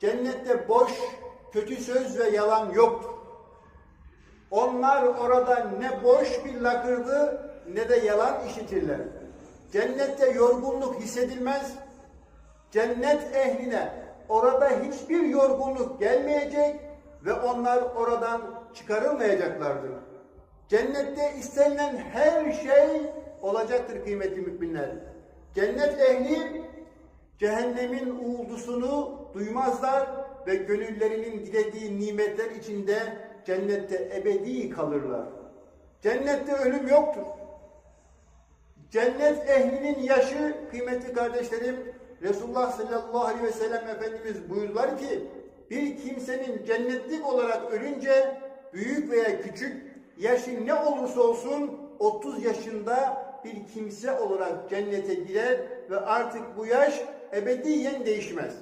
Cennette boş, kötü söz ve yalan yoktur. Onlar orada ne boş bir lakırdı ne de yalan işitirler. Cennette yorgunluk hissedilmez. Cennet ehline orada hiçbir yorgunluk gelmeyecek ve onlar oradan çıkarılmayacaklardır. Cennette istenilen her şey olacaktır kıymetli müminler. Cennet ehli cehennemin uğuldusunu duymazlar ve gönüllerinin dilediği nimetler içinde cennette ebedi kalırlar. Cennette ölüm yoktur. Cennet ehlinin yaşı kıymetli kardeşlerim Resulullah sallallahu aleyhi ve sellem Efendimiz buyurdular ki bir kimsenin cennetlik olarak ölünce büyük veya küçük yaşı ne olursa olsun 30 yaşında bir kimse olarak cennete girer ve artık bu yaş ebediyen değişmez.